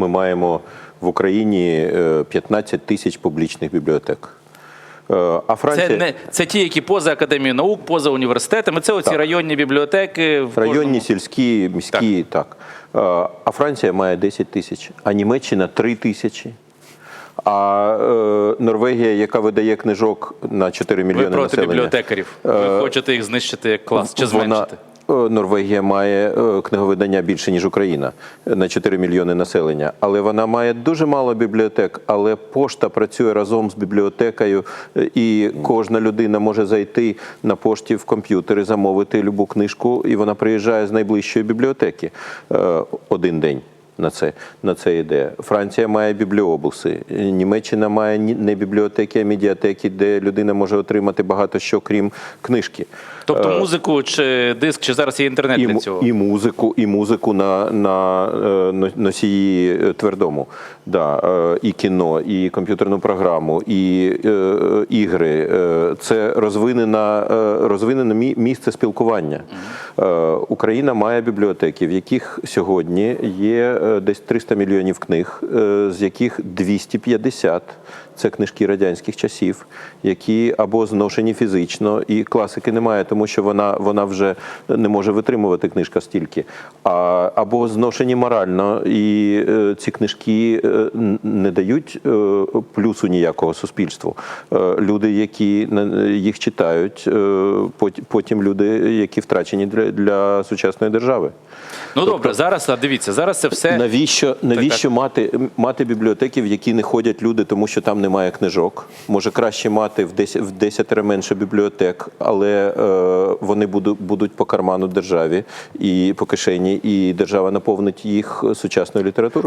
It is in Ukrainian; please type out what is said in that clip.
ми маємо в Україні е, 15 тисяч публічних бібліотек. Е, А Франція Це не це ті, які поза академією наук, поза університетами. Це оці Так. районні бібліотеки в районні, кожному. сільські, міські, так. Е, А Франція має 10 тисяч, а Німеччина 3 тисячі. А е, Норвегія, яка видає книжок на 4 мільйони Ви проти населення, бібліотекарів. Ви хочете їх знищити як клас чи зменшити? Вона, е, Норвегія має е, книговидання більше, ніж Україна е, на 4 мільйони населення. Але вона має дуже мало бібліотек. Але пошта працює разом з бібліотекою, е, і кожна людина може зайти на пошті в комп'ютери, замовити любу книжку, і вона приїжджає з найближчої бібліотеки е, один день. На це на це йде. Франція має бібліобуси. Е, Німеччина має не бібліотеки, а медіатеки, де людина може отримати багато що, крім книжки. Тобто музику чи диск, чи зараз є інтернет І, для цього? і музику, і музику на, на е, носії е, твердому, да, е, і кіно, і комп'ютерну програму, і е, ігри. Е, Це розвинена, е, розвинене мі- місце спілкування. Е, Україна має бібліотеки, в яких сьогодні є е, десь 300 мільйонів книг, е, з яких 250 це книжки радянських часів, які або зношені фізично, і класики немає, тому що вона, вона вже не може витримувати книжка стільки, а, або зношені морально, і е, ці книжки е, не дають е, плюсу ніякого суспільству. Е, люди, які їх читають, е, потім люди, які втрачені для, для сучасної держави. Ну добре, зараз дивіться, зараз це все Навіщо, навіщо мати, мати бібліотеки, в які не ходять люди, тому що там немає книжок? Може краще мати в 10, в 10 менше бібліотек, але е, вони будуть, будуть по карману державі і по кишені, і держава наповнить їх сучасною літературою.